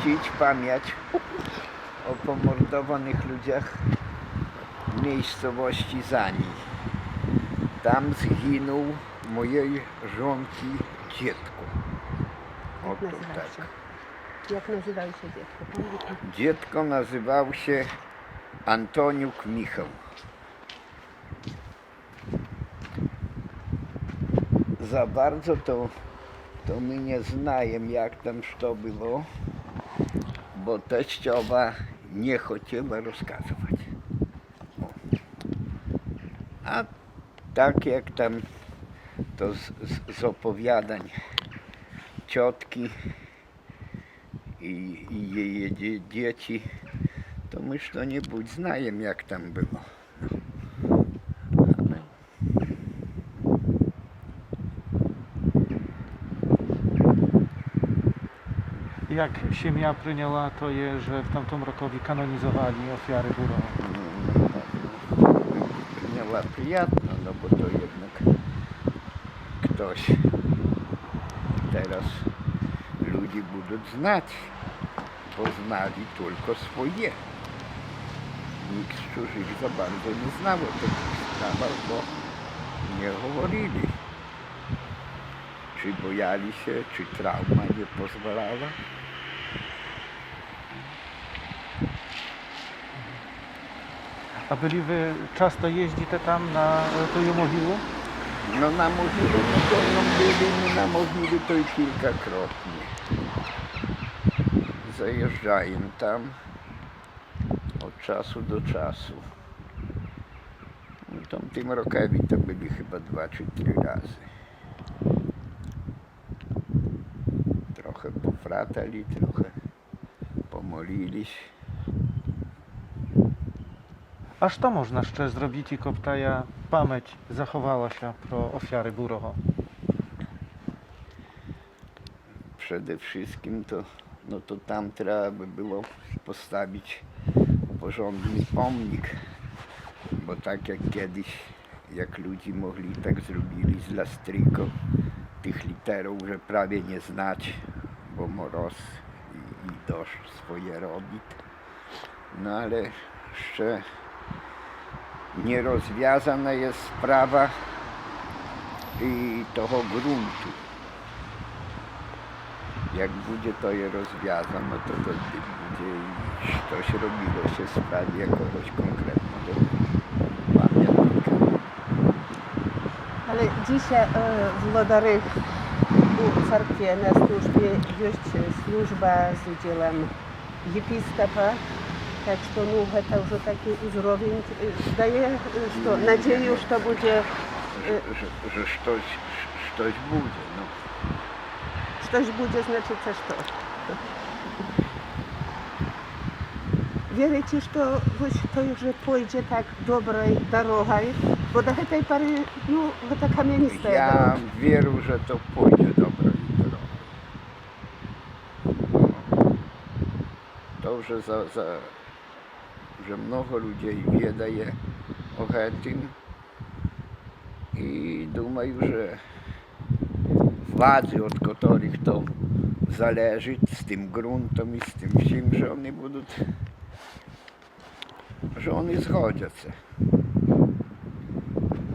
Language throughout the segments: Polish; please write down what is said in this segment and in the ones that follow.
czcić pamięć o pomordowanych ludziach w miejscowości Zani. Tam zginął mojej żonki dziecko. Oto tak. Jak nazywał się dziecko? Dziecko nazywał się Antoniuk Michał. Za bardzo to, to my nie znajem jak tam to było, bo teściowa nie chciała rozkazywać. A tak jak tam to z, z, z opowiadań ciotki i, i jej dzie, dzieci, to myż to nie budź znajem jak tam było. Jak ziemia pryniała, to je, że w tamtym rokowi kanonizowali ofiary Buro. miała przyjemno, no bo to jednak ktoś teraz ludzi będą znać, bo znali tylko swoje. Nikt z cudzych za bardzo nie znał o takich sprawach, bo nie mówili. Czy bojali się, czy trauma nie pozwalała. A byli wy często jeździte tam na tą mogiłę? No na możliwe no byli na możliwe to i kilkakrotnie. Zajeżdżają tam od czasu do czasu. No, tam tym rokowi to byli chyba dwa czy trzy razy. Trochę pofratali, trochę pomolili się. Aż to można jeszcze zrobić i koptaja pamięć zachowała się pro ofiary Buroho. przede wszystkim to, no to tam trzeba by było postawić porządny pomnik, bo tak jak kiedyś, jak ludzie mogli, tak zrobili z Lastriko, tych literów, że prawie nie znać, bo moroz i, i swoje robi. No ale jeszcze nierozwiązana jest sprawa i tego gruntu. Jak będzie to je rozwiązane, to wtedy będzie coś robiło się w sprawie jakiegoś konkretnego. Ale dzisiaj e, włodary u cerkwie na służbie jest służba z udziałem episkopa, tak że no, to już taki uzdrowień e, daje e, że nadzieję, że to będzie Że, coś, coś będzie. No. Coś będzie, znaczy coś to. Wierzycie, że to, to już pójdzie tak dobrej drogą, bo do tej pory, no, bo ta kamienista Ja wierzę, że to pójdzie dobrą drogą. No. To, że, za, za, że mnogo ludzi wiedzie o tym i думаю, że władzy, od których to zależy, z tym gruntem i z tym wszystkim, że oni będą, że oni zgodzą się.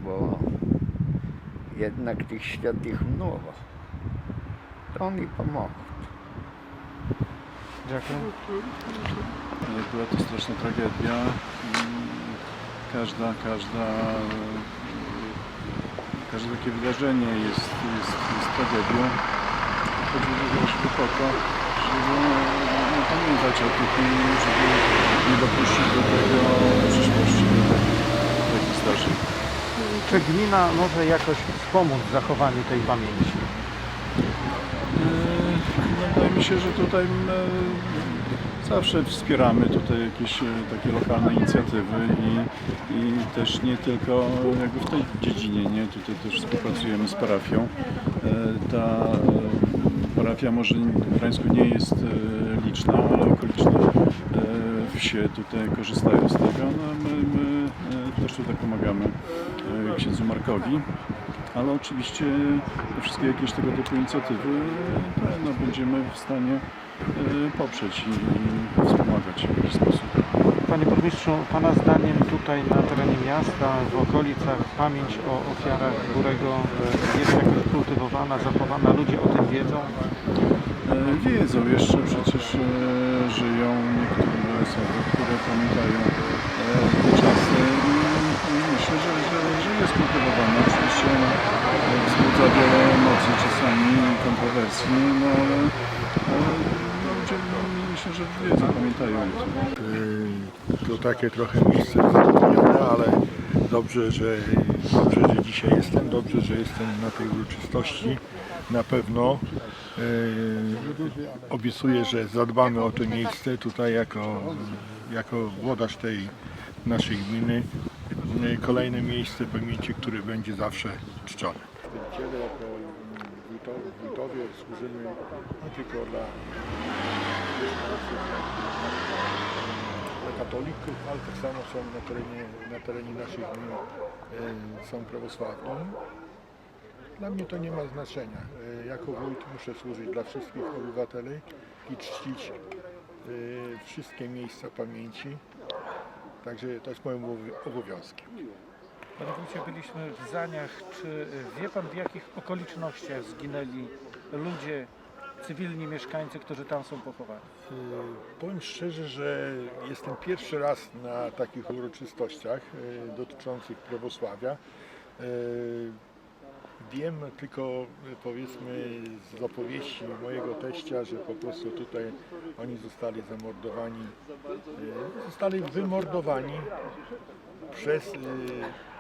Bo jednak tych świętych mnogo. To oni pomogą. Dziękuję. Była to straszna tragedia. Każda, każda, każde takie wydarzenie jest, jest, jest tragedią. Chodzi po to, żeby no, pamiętać o tych i żeby nie dopuścić do tego w przyszłości do takich, takich zdarzeń. Czy gmina może jakoś wspomóc w zachowaniu tej pamięci? No, Wydaje mi się, że tutaj e, zawsze wspieramy tutaj jakieś e, takie lokalne inicjatywy i, i też nie tylko jakby w tej dziedzinie, nie? Tutaj też współpracujemy z parafią. E, Ta e, parafia może w Gdańsku nie jest liczna, ale okoliczne wsie tutaj korzystają z tego. No, my, my też tutaj pomagamy księdzu Markowi. Ale oczywiście wszystkie jakieś tego typu inicjatywy to, no, będziemy w stanie e, poprzeć i, wspomagać w jakiś sposób. Panie burmistrzu, Pana zdaniem tutaj na terenie miasta, w okolicach pamięć o ofiarach Górego e, jest jakoś kultywowana, zachowana? Ludzie o tym wiedzą? E, Wiedzą jeszcze przecież żyją niektóre osoby, które pamiętają te czasy i, i myślę, że, że, że jest kultywowana. Wzbudza wiele emocji czasami kontrowersji, no ale, ale no, ludzie no, myślę, że wiedzą, pamiętają o tym. Y, To takie trochę miejsce zapomniane, ale dobrze że, dobrze, że dzisiaj jestem, dobrze, że jestem na tej uroczystości. Na pewno y, obiecuję, że zadbamy o to miejsce tutaj jako, jako włodarz tej naszej gminy. Y, Kolejne miejsce pamięci, które będzie zawsze czczone. Przedstawiciele jako wójtowie, służymy nie tylko dla dla katolików, ale tak samo są na terenie, na terenie naszych gmin e, są prawosławni. Dla mnie to nie ma znaczenia. E, Jako wójt muszę służyć dla wszystkich obywateli i czcić wszystkie miejsca pamięci. Także to jest moim obowi- obowiązkiem. Panie wójcie, byliśmy w Zaniach. Czy wie Pan w jakich okolicznościach zginęli ludzie, cywilni mieszkańcy, którzy tam są pochowani? E, Powiem szczerze, że jestem pierwszy raz na takich uroczystościach e, dotyczących prawosławia. Wiem tylko powiedzmy z opowieści mojego teścia, że po prostu tutaj oni zostali zamordowani, e, zostali wymordowani przez, e,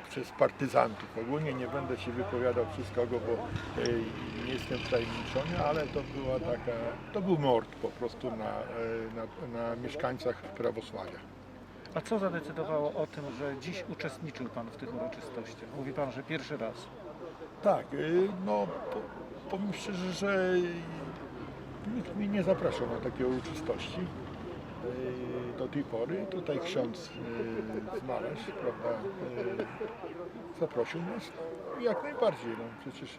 przez partyzantów. Ogólnie nie będę się wypowiadał kogo, bo e, nie jestem wtajemniczony, ale to była taka, to był mord po prostu na, na, na mieszkańcach prawosławia. A co zadecydowało o tym, że dziś uczestniczył Pan w tych uroczystościach? Mówi Pan, że pierwszy raz. Tak, y, no po, powiem szczerze, że nikt mnie nie zapraszał na takie uroczystości y, do tej pory. Tutaj ksiądz y, znalazł, prawda, zaprosił nas. Jak najbardziej, no przecież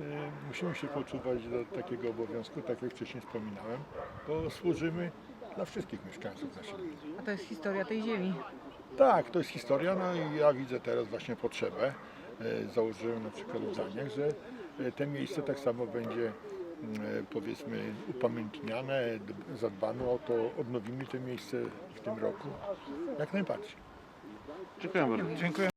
musimy się poczuwać do takiego obowiązku, tak jak wcześniej wspominałem, bo służymy dla wszystkich mieszkańców naszej gminy. A to jest historia tej ziemi. Tak, to jest historia, no i ja widzę teraz właśnie potrzebę. E, Założyłem na przykład w Zaniach, że e, te miejsce tak samo będzie e, powiedzmy upamiętniane, zadbano o to, odnowimy te miejsce w tym roku. Jak najbardziej. Dziękuję bardzo. Dziękuję.